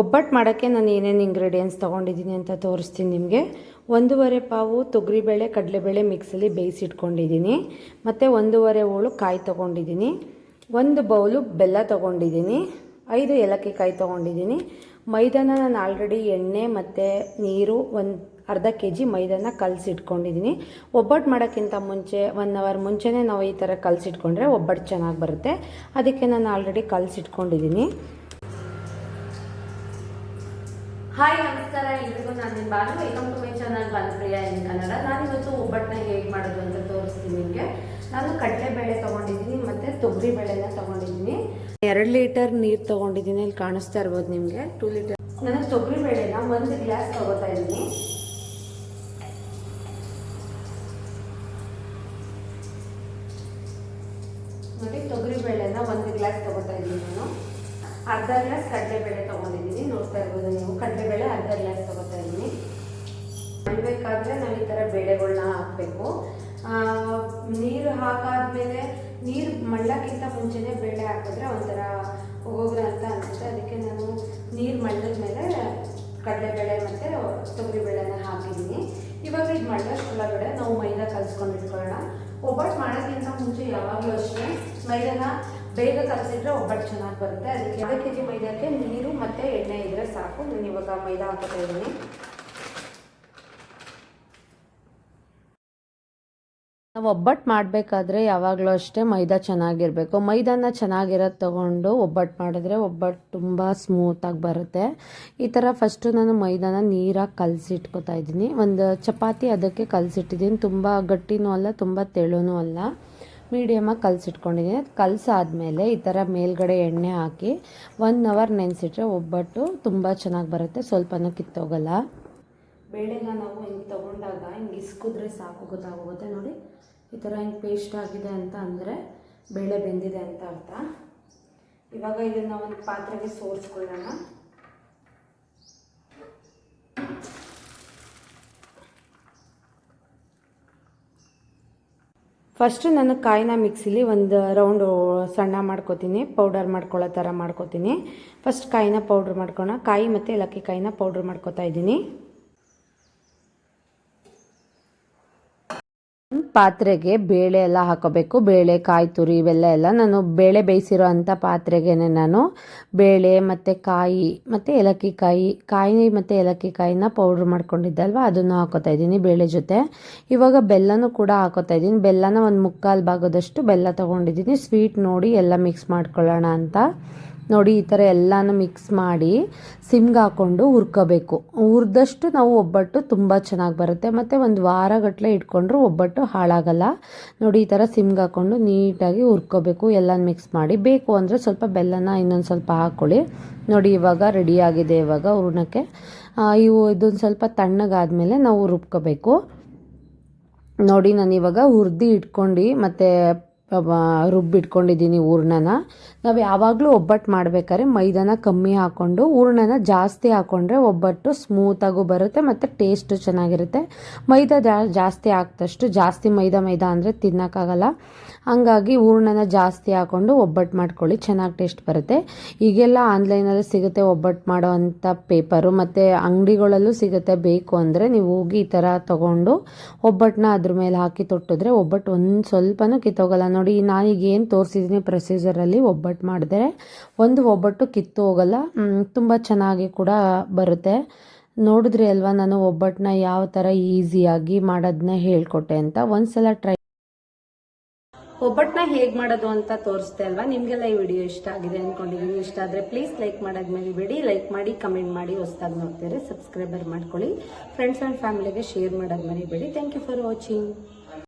ಒಬ್ಬಟ್ಟು ಮಾಡೋಕ್ಕೆ ನಾನು ಏನೇನು ಇಂಗ್ರೀಡಿಯೆಂಟ್ಸ್ ತೊಗೊಂಡಿದ್ದೀನಿ ಅಂತ ತೋರಿಸ್ತೀನಿ ನಿಮಗೆ. ಒಂದೂವರೆ ಪಾವು ತೊಗರಿಬೇಳೆ, ಕಡಲೆಬೇಳೆ ಮಿಕ್ಸಲ್ಲಿ ಬೇಯಿಸಿಟ್ಕೊಂಡಿದ್ದೀನಿ. ಮತ್ತು ಒಂದೂವರೆ ಹೋಳು ಕಾಯಿ ತೊಗೊಂಡಿದ್ದೀನಿ. ಒಂದು ಬೌಲು ಬೆಲ್ಲ ತೊಗೊಂಡಿದ್ದೀನಿ. ಐದು ಏಲಕ್ಕಿ ಕಾಯಿ ತೊಗೊಂಡಿದ್ದೀನಿ. ಮೈದಾನ ನಾನು ಆಲ್ರೆಡಿ ಎಣ್ಣೆ ಮತ್ತು ನೀರು ಒಂದು ಅರ್ಧ ಕೆ ಜಿ ಮೈದಾನ ಕಲಸಿಟ್ಕೊಂಡಿದ್ದೀನಿ. ಒಬ್ಬಟ್ಟು ಮಾಡೋಕ್ಕಿಂತ ಮುಂಚೆ ಒನ್ ಅವರ್ ಮುಂಚೆನೇ ನಾವು ಈ ಥರ ಕಲಸಿಟ್ಕೊಂಡ್ರೆ ಒಬ್ಬಟ್ಟು ಚೆನ್ನಾಗಿ ಬರುತ್ತೆ. ಅದಕ್ಕೆ ನಾನು ಆಲ್ರೆಡಿ ಕಲಸಿಟ್ಕೊಂಡಿದ್ದೀನಿ. ಹಾಯ್, ನಮಸ್ಕಾರ. ಎಲ್ರಿಗೂ ನಾನು ನಿಮ್ಮ Banu. Welcome to my channel Banupriya in Kannada ನಾನಿವತ್ತು ಒಬ್ಬಟ್ಟನ್ನ ಹೇಗೆ ಮಾಡೋದು ಅಂತ ತೋರಿಸ್ತೀನಿ ನಿಮಗೆ. ನಾನು ಕಡಲೆಬೇಳೆ ತೊಗೊಂಡಿದ್ದೀನಿ, ಮತ್ತು ತೊಗರಿ ಬೇಳೆನ ತೊಗೊಂಡಿದ್ದೀನಿ. ಎರಡು ಲೀಟರ್ ನೀರು ತೊಗೊಂಡಿದ್ದೀನಿ. ಇಲ್ಲಿ ಕಾಣಿಸ್ತಾ ಇರ್ಬೋದು ನಿಮಗೆ. ಟೂ ಲೀಟರ್ ನಾನು ತೊಗರಿ ಬೇಳೆನ ಒಂದು ಗ್ಲಾಸ್ ತೊಗೋತಾ ಇದ್ದೀನಿ ನೋಡಿ ತೊಗರಿ ಬೇಳೆನ ಒಂದು ಗ್ಲಾಸ್ ತೊಗೋತಾ ಇದ್ದೀನಿ ನಾನು ಅರ್ಧ ಗ್ಲಾಸ್ ಕಡಲೆಬೇಳೆ ತೊಗೊಂಡಿದ್ದೀನಿ. ನೋಡ್ತಾ ಇರ್ಬೋದು ನೀವು. ಕಡಲೆಬೇಳೆ ಅರ್ಧ ಗ್ಲಾಸ್ ತೊಗೋತಾ ಇದ್ದೀನಿ. ಮಾಡಬೇಕಾದ್ರೆ ನಾವು ಈ ಥರ ಬೇಳೆಗಳನ್ನ ಹಾಕಬೇಕು. ನೀರು ಹಾಕಾದ್ಮೇಲೆ ನೀರು ಮಳ್ಳಕ್ಕಿಂತ ಮುಂಚೆನೇ ಬೇಳೆ ಹಾಕಿದ್ರೆ ಒಂಥರ ಹೋಗೋಗ್ರೆ ಅಂತ ಅನಿಸುತ್ತೆ. ಅದಕ್ಕೆ ನಾನು ನೀರು ಮಳ್ಳದ ಮೇಲೆ ಕಡಲೆಬೇಳೆ ಮತ್ತು ತೊಗರಿಬೇಳೆನ ಹಾಕಿದ್ದೀನಿ. ಇವಾಗ ಇದು ಮಳ್ಳಷ್ಟೊಳಗಡೆ ನಾವು ಮೈದಾ ಕಲಿಸ್ಕೊಂಡು ಇಟ್ಕೊಳ್ಳೋಣ. ಒಬ್ಬಟ್ಟು ಮಾಡೋಕ್ಕಿಂತ ಮುಂಚೆ ಯಾವಾಗಲೂ ಅಷ್ಟೇ ಮೈದಾನ ಬೇಗ ಕಲಸಿದ್ರೆ ಒಬ್ಬಟ್ಟು ಚೆನ್ನಾಗಿ ಬರುತ್ತೆ. ಅದಕ್ಕೆ ಎರಡು ಕೆ ಜಿ ಮೈದಾಕ್ಕೆ ನೀರು ಮತ್ತು ಎಣ್ಣೆ ಇದ್ದರೆ ಸಾಕು. ನಾನು ಇವಾಗ ಮೈದಾ ಹಾಕೋತಾ ಇದ್ದೀನಿ. ನಾವು ಒಬ್ಬಟ್ಟು ಮಾಡಬೇಕಾದ್ರೆ ಯಾವಾಗಲೂ ಅಷ್ಟೇ ಮೈದಾ ಚೆನ್ನಾಗಿರಬೇಕು. ಮೈದಾನ ಚೆನ್ನಾಗಿರೋದು ತೊಗೊಂಡು ಒಬ್ಬಟ್ಟು ಮಾಡಿದ್ರೆ ಒಬ್ಬಟ್ಟು ತುಂಬ ಸ್ಮೂತಾಗಿ ಬರುತ್ತೆ. ಈ ಥರ ಫಸ್ಟು ನಾನು ಮೈದಾನ ನೀರಾಗಿ ಕಲಸಿಟ್ಕೋತಾ ಇದ್ದೀನಿ. ಒಂದು ಚಪಾತಿ ಅದಕ್ಕೆ ಕಲಸಿಟ್ಟಿದ್ದೀನಿ. ತುಂಬ ಗಟ್ಟಿನೂ ಅಲ್ಲ, ತುಂಬ ತೆಳುನೂ ಅಲ್ಲ. ಮೀಡಿಯಮಾಗಿ ಕಲಸಿಟ್ಕೊಂಡಿದ್ದೀನಿ ಅದು ಕಲಸಾದ್ಮೇಲೆ ಈ ಥರ ಮೇಲ್ಗಡೆ ಎಣ್ಣೆ ಹಾಕಿ ಒನ್ ಅವರ್ ನೆನೆಸಿಟ್ರೆ ಒಬ್ಬಟ್ಟು ತುಂಬ ಚೆನ್ನಾಗಿ ಬರುತ್ತೆ. ಸ್ವಲ್ಪನೂ ಕಿತ್ತೋಗಲ್ಲ. ಬೇಳೆನ ನಾವು ಹಿಂಗೆ ತೊಗೊಂಡಾಗ ಹಿಂಗೆ ಇಸ್ಕಿದ್ರೆ ಸಾಕು, ಗೊತ್ತಾಗೋಗುತ್ತೆ ನೋಡಿ. ಈ ಥರ ಹಿಂಗೆ ಪೇಸ್ಟ್ ಆಗಿದೆ ಅಂತ ಅಂದರೆ ಬೇಳೆ ಬೆಂದಿದೆ ಅಂತ ಅರ್ಥ. ಇವಾಗ ಇದನ್ನು ಒಂದು ಪಾತ್ರೆಗೆ ಸೋರಿಸ್ಕೊಳ್ಳೋಣ. ಫಸ್ಟು ನಾನು ಕಾಯಿನ ಮಿಕ್ಸಿಲಿ ಒಂದು ರೌಂಡ್ ಸಣ್ಣ ಮಾಡ್ಕೋತೀನಿ ಪೌಡರ್ ಮಾಡ್ಕೊಳ್ಳೋ ಥರ ಮಾಡ್ಕೋತೀನಿ. ಫಸ್ಟ್ ಕಾಯಿನ ಪೌಡ್ರ್ ಮಾಡ್ಕೊಳ್ಳೋಣ. ಕಾಯಿ ಮತ್ತು ಏಲಕ್ಕಿ ಕಾಯಿನ ಪೌಡ್ರ್ ಮಾಡ್ಕೋತಾ ಇದ್ದೀನಿ. ಪಾತ್ರೆಗೆ ಬೇಳೆ ಎಲ್ಲ ಹಾಕೋಬೇಕು. ಬೇಳೆ, ಕಾಯಿ, ತುರಿ ಇವೆಲ್ಲ ಎಲ್ಲ ನಾನು ಬೇಳೆ ಬೇಯಿಸಿರೋ ಅಂಥ ಪಾತ್ರೆಗೆ ನಾನು. ಬೇಳೆ ಮತ್ತು ಕಾಯಿ ಮತ್ತು ಏಲಕ್ಕಿ ಕಾಯಿ ಕಾಯಿ ಮತ್ತು ಏಲಕ್ಕಿ ಕಾಯಿನ ಪೌಡ್ರ್ ಮಾಡ್ಕೊಂಡಿದ್ದಲ್ವ ಅದನ್ನು ಹಾಕೋತಾ ಇದ್ದೀನಿ ಬೇಳೆ ಜೊತೆ. ಇವಾಗ ಬೆಲ್ಲನೂ ಕೂಡ ಹಾಕೋತಾ ಇದ್ದೀನಿ. ಬೆಲ್ಲನ ಒಂದು ಮುಕ್ಕಾಲು ಭಾಗದಷ್ಟು ಬೆಲ್ಲ ತೊಗೊಂಡಿದ್ದೀನಿ. ಸ್ವೀಟ್ ನೋಡಿ ಎಲ್ಲ ಮಿಕ್ಸ್ ಮಾಡ್ಕೊಳ್ಳೋಣ ಅಂತ. ನೋಡಿ, ಈ ಥರ ಎಲ್ಲನೂ ಮಿಕ್ಸ್ ಮಾಡಿ ಸಿಮ್ಗೆ ಹಾಕ್ಕೊಂಡು ಹುರ್ಕೋಬೇಕು. ಹುರಿದಷ್ಟು ನಾವು ಒಬ್ಬಟ್ಟು ತುಂಬ ಚೆನ್ನಾಗಿ ಬರುತ್ತೆ. ಮತ್ತು ಒಂದು ವಾರಗಟ್ಟಲೆ ಇಟ್ಕೊಂಡ್ರು ಒಬ್ಬಟ್ಟು ಹಾಳಾಗಲ್ಲ. ನೋಡಿ, ಈ ಥರ ಸಿಮ್ಗೆ ಹಾಕ್ಕೊಂಡು ನೀಟಾಗಿ ಹುರ್ಕೋಬೇಕು. ಎಲ್ಲ ಮಿಕ್ಸ್ ಮಾಡಿ. ಬೇಕು ಅಂದರೆ ಸ್ವಲ್ಪ ಬೆಲ್ಲನ ಇನ್ನೊಂದು ಸ್ವಲ್ಪ ಹಾಕ್ಕೊಳ್ಳಿ ನೋಡಿ, ಇವಾಗ ರೆಡಿಯಾಗಿದೆ ಇವಾಗ ಹೂರ್ಣಕ್ಕೆ. ಇವು ಇದೊಂದು ಸ್ವಲ್ಪ ತಣ್ಣಗಾದಮೇಲೆ ನಾವು ರುಬ್ಕೋಬೇಕು. ನೋಡಿ, ನಾನು ಇವಾಗ ಹುರಿದು ಇಟ್ಕೊಂಡು, ಮತ್ತು ರುಬ್ಬಿಟ್ಕೊಂಡಿದ್ದೀನಿ ಹೂರ್ಣನ ನಾವು ಯಾವಾಗಲೂ ಒಬ್ಬಟ್ಟು ಮಾಡ್ಬೇಕಾದ್ರೆ ಮೈದಾನ ಕಮ್ಮಿ ಹಾಕ್ಕೊಂಡು ಹೂರ್ಣನ ಜಾಸ್ತಿ ಹಾಕ್ಕೊಂಡ್ರೆ ಒಬ್ಬಟ್ಟು ಸ್ಮೂತಾಗೂ ಬರುತ್ತೆ ಮತ್ತು ಟೇಸ್ಟು ಚೆನ್ನಾಗಿರುತ್ತೆ. ಮೈದಾ ಜಾಸ್ತಿ ಹಾಕ್ದಷ್ಟು ಜಾಸ್ತಿ ಮೈದಾ ಮೈದಾ ಅಂದರೆ ತಿನ್ನೋಕ್ಕಾಗಲ್ಲ. ಹಾಗಾಗಿ ಹೂರ್ಣನ ಜಾಸ್ತಿ ಹಾಕ್ಕೊಂಡು ಒಬ್ಬಟ್ಟು ಮಾಡ್ಕೊಳ್ಳಿ, ಚೆನ್ನಾಗಿ ಟೇಸ್ಟ್ ಬರುತ್ತೆ. ಈಗೆಲ್ಲ ಆನ್ಲೈನಲ್ಲಿ ಸಿಗುತ್ತೆ ಒಬ್ಬಟ್ಟು ಮಾಡೋ ಅಂಥ ಪೇಪರು ಮತ್ತು ಅಂಗಡಿಗಳಲ್ಲೂ ಸಿಗುತ್ತೆ ಬೇಕು ಅಂದರೆ ನೀವು ಹೋಗಿ ಈ ಥರ ತೊಗೊಂಡು ಒಬ್ಬಟ್ಟನ್ನ ಅದ್ರ ಮೇಲೆ ಹಾಕಿ ತೊಟ್ಟಿದ್ರೆ ಒಬ್ಬಟ್ಟು ಒಂದು ಸ್ವಲ್ಪನೂ ಕಿತ್ತೋಗಲ್ಲ. ನೋಡಿ ನಾನೀಗ ಏನು ತೋರಿಸಿದ್ದೀನಿ ಪ್ರೊಸೀಜರಲ್ಲಿ ಒಬ್ಬಟ್ಟು ಮಾಡಿದ್ರೆ. ಒಂದು ಒಬ್ಬಟ್ಟು ಕಿತ್ತು ಹೋಗಲ್ಲ ತುಂಬ ಚೆನ್ನಾಗಿ ಕೂಡ ಬರುತ್ತೆ. ನೋಡಿದ್ರಿ ಅಲ್ವಾ, ನಾನು ಒಬ್ಬಟ್ಟನ್ನ ಯಾವ ಥರ ಈಸಿಯಾಗಿ ಮಾಡೋದನ್ನ ಹೇಳ್ಕೊಟ್ಟೆ ಅಂತ. ಒಂದ್ಸಲ ಟ್ರೈ ಒಬ್ಬಟ್ಟನ್ನ ಹೇಗೆ ಮಾಡೋದು ಅಂತ ತೋರಿಸ್ತೆ ಅಲ್ವಾ? ನಿಮಗೆಲ್ಲ ಈ ವಿಡಿಯೋ ಇಷ್ಟ ಆಗಿದೆ ಅಂದ್ಕೊಂಡಿದ್ದೀನಿ ಇಷ್ಟ ಆದರೆ ಪ್ಲೀಸ್ ಲೈಕ್ ಮಾಡೋದು ಮರಿಬೇಡಿ ಲೈಕ್ ಮಾಡಿ ಕಮೆಂಟ್ ಮಾಡಿ, ಹೊಸ್ದಾಗಿ ನೋಡ್ತೀರಿ ಸಬ್ಸ್ಕ್ರೈಬರ್ ಮಾಡ್ಕೊಳ್ಳಿ. ಫ್ರೆಂಡ್ಸ್ ಆ್ಯಂಡ್ ಫ್ಯಾಮಿಲಿಗೆ ಶೇರ್ ಮಾಡೋದು ಮರಿಬೇಡಿ ಥ್ಯಾಂಕ್ ಯು ಫಾರ್ ವಾಚಿಂಗ್